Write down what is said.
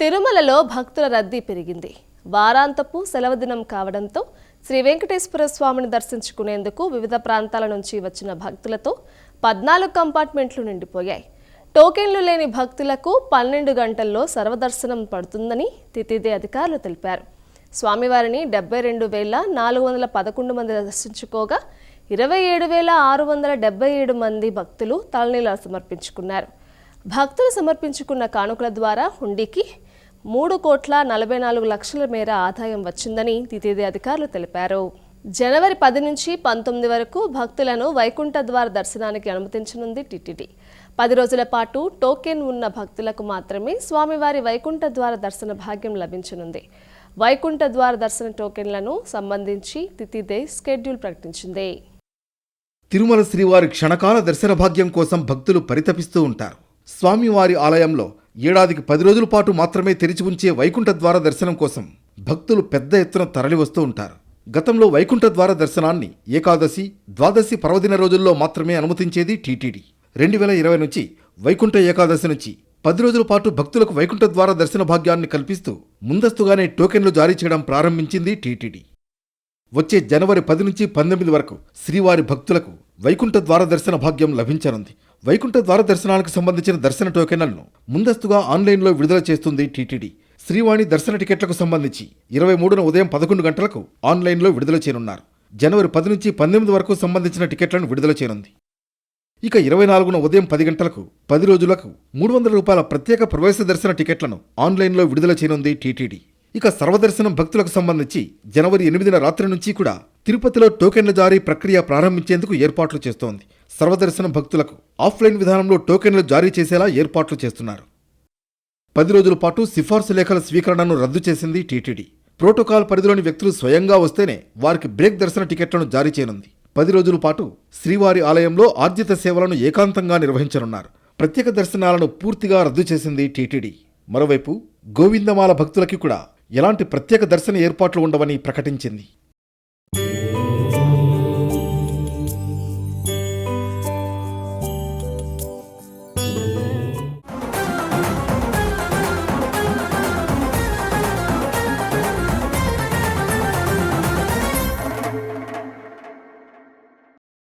తిరుమలలో భక్తుల రద్దీ పెరిగింది. వారాంతపు సెలవు దినం కావడంతో శ్రీ వెంకటేశ్వర స్వామిని దర్శించుకునేందుకు వివిధ ప్రాంతాల నుంచి వచ్చిన భక్తులతో పద్నాలుగు కంపార్ట్మెంట్లు నిండిపోయాయి. టోకెన్లు లేని భక్తులకు పన్నెండు గంటల్లో సర్వదర్శనం పడుతుందని తితిదే అధికారులు తెలిపారు. స్వామివారిని డెబ్బై రెండు వేల నాలుగు వందల పదకొండు మంది దర్శించుకోగా ఇరవై ఏడు వేల ఆరు వందల డెబ్బై ఏడు మంది భక్తులు తలనీలా సమర్పించుకున్నారు. భక్తులు సమర్పించుకున్న కానుకల ద్వారా హుండీకి మూడు కోట్ల నలభై నాలుగు లక్షల మేర ఆదాయం వచ్చిందని తితిదే అధికారులు తెలిపారు. జనవరి పది నుంచి పంతొమ్మిది వరకు భక్తులను వైకుంఠ ద్వార దర్శనానికి అనుమతించనుంది టిటిడి. పది రోజుల పాటు టోకెన్ ఉన్న భక్తులకు మాత్రమే స్వామివారి వైకుంఠ ద్వార దర్శన భాగ్యం లభించనుంది. వైకుంఠ ద్వార దర్శన టోకెన్లను సంబంధించి తితిదే స్కెడ్యూల్ ప్రకటించింది. తిరుమల శ్రీవారి క్షణకాల దర్శన భాగ్యం కోసం భక్తులు పరితపిస్తూ ఉంటారు. స్వామివారి ఆలయంలో ఏడాదికి పది రోజుల పాటు మాత్రమే తెరిచి ఉంచే వైకుంఠ ద్వార దర్శనం కోసం భక్తులు పెద్ద ఎత్తున తరలివస్తూ ఉంటారు. గతంలో వైకుంఠ ద్వార దర్శనాన్ని ఏకాదశి ద్వాదశి పర్వదిన రోజుల్లో మాత్రమే అనుమతించేది టీటీడీ. రెండు వేల ఇరవై నుంచి వైకుంఠ ఏకాదశి నుంచి పది రోజుల పాటు భక్తులకు వైకుంఠ ద్వార దర్శన భాగ్యాన్ని కల్పిస్తూ ముందస్తుగానే టోకెన్లు జారీ చేయడం ప్రారంభించింది టీటీడీ. వచ్చే జనవరి పది నుంచి పంతొమ్మిది వరకు శ్రీవారి భక్తులకు వైకుంఠ ద్వార దర్శన భాగ్యం లభించనుంది. వైకుంఠ ద్వార దర్శనానికి సంబంధించిన దర్శన టోకెన్లను ముందస్తుగా ఆన్లైన్లో విడుదల చేస్తుంది టీటీడీ. శ్రీవాణి దర్శన టికెట్లకు సంబంధించి ఇరవై మూడున ఉదయం పదకొండు గంటలకు ఆన్లైన్లో విడుదల చేయనున్నారు. జనవరి పది నుంచి పంతొమ్మిది వరకు సంబంధించిన టికెట్లను విడుదల చేయనుంది. ఇక ఇరవై నాలుగున ఉదయం పది గంటలకు పది రోజులకు మూడు వందల రూపాయల ప్రత్యేక ప్రవేశ దర్శన టికెట్లను ఆన్లైన్లో విడుదల చేయనుంది టీటీడీ. ఇక సర్వదర్శనం భక్తులకు సంబంధించి జనవరి ఎనిమిదిన రాత్రి నుంచి కూడా తిరుపతిలో టోకెన్ల జారీ ప్రక్రియ ప్రారంభించేందుకు ఏర్పాట్లు చేస్తోంది. సర్వదర్శనం భక్తులకు ఆఫ్లైన్ విధానంలో టోకెన్లు జారీ చేసేలా ఏర్పాట్లు చేస్తున్నారు. పది రోజుల పాటు సిఫార్సు లేఖల స్వీకరణను రద్దు చేసింది టీటీడీ. ప్రోటోకాల్ పరిధిలోని వ్యక్తులు స్వయంగా వస్తేనే వారికి బ్రేక్ దర్శన టికెట్లను జారీ చేయనుంది. పది రోజుల పాటు శ్రీవారి ఆలయంలో ఆర్జిత సేవలను ఏకాంతంగా నిర్వహించనున్నారు. ప్రత్యేక దర్శనాలను పూర్తిగా రద్దు చేసింది టీటీడీ. మరోవైపు గోవిందమాల భక్తులకి కూడా ఎలాంటి ప్రత్యేక దర్శన ఏర్పాట్లు ఉండవని ప్రకటించింది.